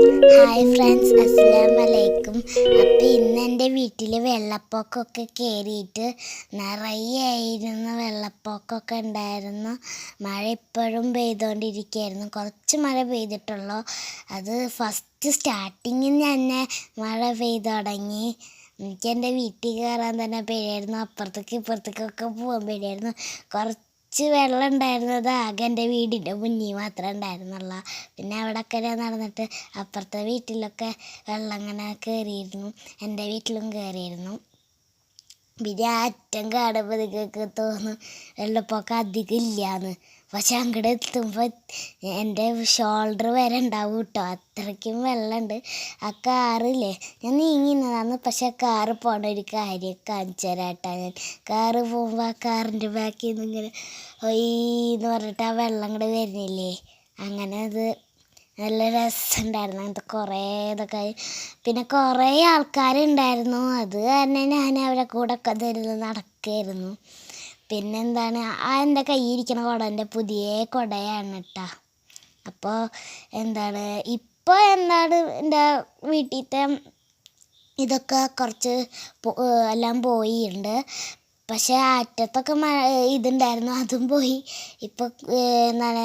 Hi friends അസ്സാം വലൈക്കും അപ്പം ഇന്ന് എന്റെ വീട്ടിൽ വെള്ളപ്പൊക്കമൊക്കെ കയറിയിട്ട് നിറയായിരുന്നു വെള്ളപ്പൊക്കമൊക്കെ ഉണ്ടായിരുന്നു. മഴ ഇപ്പോഴും പെയ്തുകൊണ്ടിരിക്കുകയായിരുന്നു കുറച്ച് മഴ പെയ്തിട്ടുള്ളൂ. അത് ഫസ്റ്റ് സ്റ്റാർട്ടിങ്ങിൽ തന്നെ മഴ പെയ്തു തുടങ്ങി. എനിക്ക് എന്റെ വീട്ടിൽ കയറാൻ തന്നെ പേടിയായിരുന്നു. അപ്പുറത്തേക്ക് ഇപ്പുറത്തേക്കൊക്കെ പോകാൻ പേടിയായിരുന്നു. കുറച്ച് വെള്ളം ഉണ്ടായിരുന്നത് ആകെ എന്റെ വീടിന്റെ മുന്നിൽ മാത്രമേ ഉണ്ടായിരുന്നുള്ളൂ. പിന്നെ അവിടെയൊക്കെ ഞാൻ നടന്നിട്ട് അപ്പുറത്തെ വീട്ടിലൊക്കെ വെള്ളം ഇങ്ങനെ കയറിയിരുന്നു. എന്റെ വീട്ടിലും കയറിയിരുന്നു. പിന്നെ ആ അറ്റം കാണുമ്പോൾ നിങ്ങൾക്ക് തോന്നും വെള്ളപ്പൊക്കം അധികം ഇല്ലയെന്ന് പക്ഷെ അങ്ങോട്ട് എത്തുമ്പോൾ എന്റെ ഷോൾഡർ വരെ ഉണ്ടാവും കേട്ടോ അത്രയ്ക്കും വെള്ളമുണ്ട് ആ കാറില്ലേ ഞാൻ നീങ്ങിന്നതാണ്. പക്ഷെ ആ കാറ് പോണ ഒരു കാര്യം കാണിച്ചു തരാട്ടാ ഞാൻ. കാറ് പോകുമ്പോൾ ആ കാറിന്റെ ബാക്കിൽ നിന്ന് ഇങ്ങനെ ഒയ്ന്ന് പറഞ്ഞിട്ട് ആ വെള്ളം കൂടെ വരുന്നില്ലേ? അങ്ങനെ അത് നല്ല രസമുണ്ടായിരുന്നു അങ്ങനത്തെ കുറേ ഇതൊക്കെ. പിന്നെ കുറേ ആൾക്കാരുണ്ടായിരുന്നു. അത് തന്നെ ഞാൻ അവരെ കൂടെ ഒക്കെ നടക്കായിരുന്നു. പിന്നെന്താണ്? ആ എന്റെ കയ്യിരിക്കണ കുട എന്റെ പുതിയ കുടയാണ് കേട്ടോ അപ്പോൾ എന്താണ്? ഇപ്പോൾ എന്താണ് എന്റെ വീട്ടിലത്തെ ഇതൊക്കെ കുറച്ച് എല്ലാം പോയിട്ടുണ്ട് പക്ഷേ അറ്റത്തൊക്കെ മഴ ഇതുണ്ടായിരുന്നു. അതും പോയി. ഇപ്പോൾ എന്താണ്?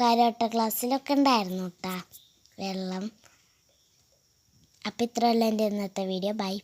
കരോട്ട ക്ലാസ്സിലൊക്കെ ഉണ്ടായിരുന്നു കേട്ടോ വെള്ളം. അപ്പോൾ ഇത്രയല്ല എന്റെ ഇന്നത്തെ വീഡിയോ. ബൈ.